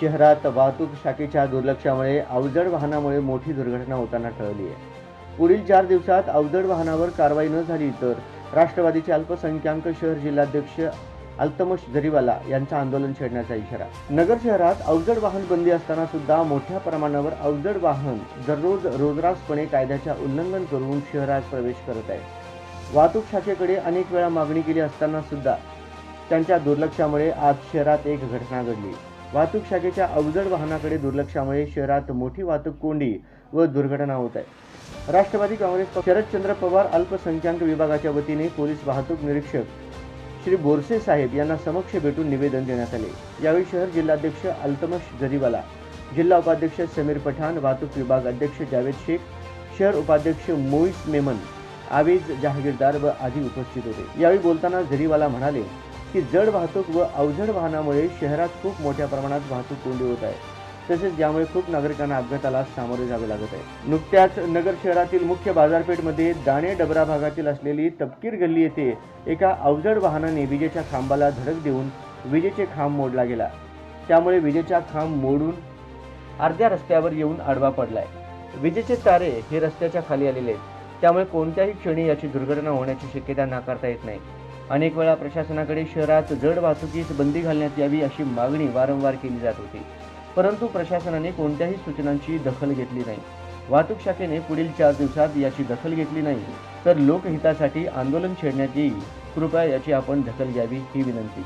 शहरात वाहतूक शाखेच्या दुर्लक्षामुळे अवजड वाहनामुळे मोठी दुर्घटना होताना टळली आहे. पुढील चार दिवसात अवजड वाहनावर कारवाई न झाली तर राष्ट्रवादीचे अल्पसंख्याक शहर जिल्हाध्यक्ष अल्तमश जरीवाला यांचं आंदोलन छेडण्याचा इशारा. नगर शहरात अवजड वाहन बंदी असताना सुद्धा मोठ्या प्रमाणावर अवजड वाहन दररोज रोजरासपणे कायद्याच्या उल्लंघन करून शहरात प्रवेश करत आहे वाहतूक शाखेकडे अनेक वेळा मागणी केली असताना सुद्धा त्यांच्या दुर्लक्षामुळे आज शहरात एक घटना घडली. वाहतूक शाखेच्या अवजड वाहनाकडे दुर्लक्षामुळे शहरात मोठी वाहतूक कोंडी व दुर्घटना होत आहे. राष्ट्रवादी काँग्रेस शरदचंद्र पवार अल्पसंख्याक विभागाच्या वतीने पोलीस वाहतूक निरीक्षक श्री बोरसे साहेब यांना समक्ष भेटून निवेदन देण्यात आले. यावेळी शहर जिल्हाध्यक्ष अल्तमश जरीवाला जिल्हा उपाध्यक्ष समीर पठाण वाहतूक विभाग अध्यक्ष जावेद शेख शहर उपाध्यक्ष मोईस मेमन आवेज जहागीरदार व आदी उपस्थित होते. यावेळी बोलताना जरीवाला म्हणाले की जड वाहतूक व अवजड वाहनामुळे शहरात खूप मोठ्या प्रमाणात वाहतूक कोंडी होत आहे. तसेच यामुळे खूप नागरिकांना अपघाताला सामोरे जावे लागत आहे. नुकत्याच नगर शहरातील मुख्य बाजारपेठमध्ये दाणे डबरा भागातील असलेली तपकीर गल्ली येथे एका अवजड वाहनाने विजेच्या खांबाला धडक देऊन विजेचे खांब मोडला गेला. त्यामुळे विजेचा खांब मोडून अर्ध्या रस्त्यावर येऊन आडवा पडलाय. विजेचे तारे हे रस्त्याच्या खाली आलेले आहेत. त्यामुळे कोणत्याही क्षणी याची दुर्घटना होण्याची शक्यता नाकारता येत नाही. अनेक वेळा प्रशासनाकडे शहरात जड वाहतुकीस बंदी घालण्यात यावी अशी मागणी वारंवार केली जात होती. परंतु प्रशासनाने कोणत्याही सूचनांची दखल घेतली नाही. वाहतूक शाखेने पुढील चार दिवसात याची दखल घेतली नाही तर लोकहितासाठी आंदोलन छेडण्यात येईल. कृपया याची आपण दखल घ्यावी ही विनंती.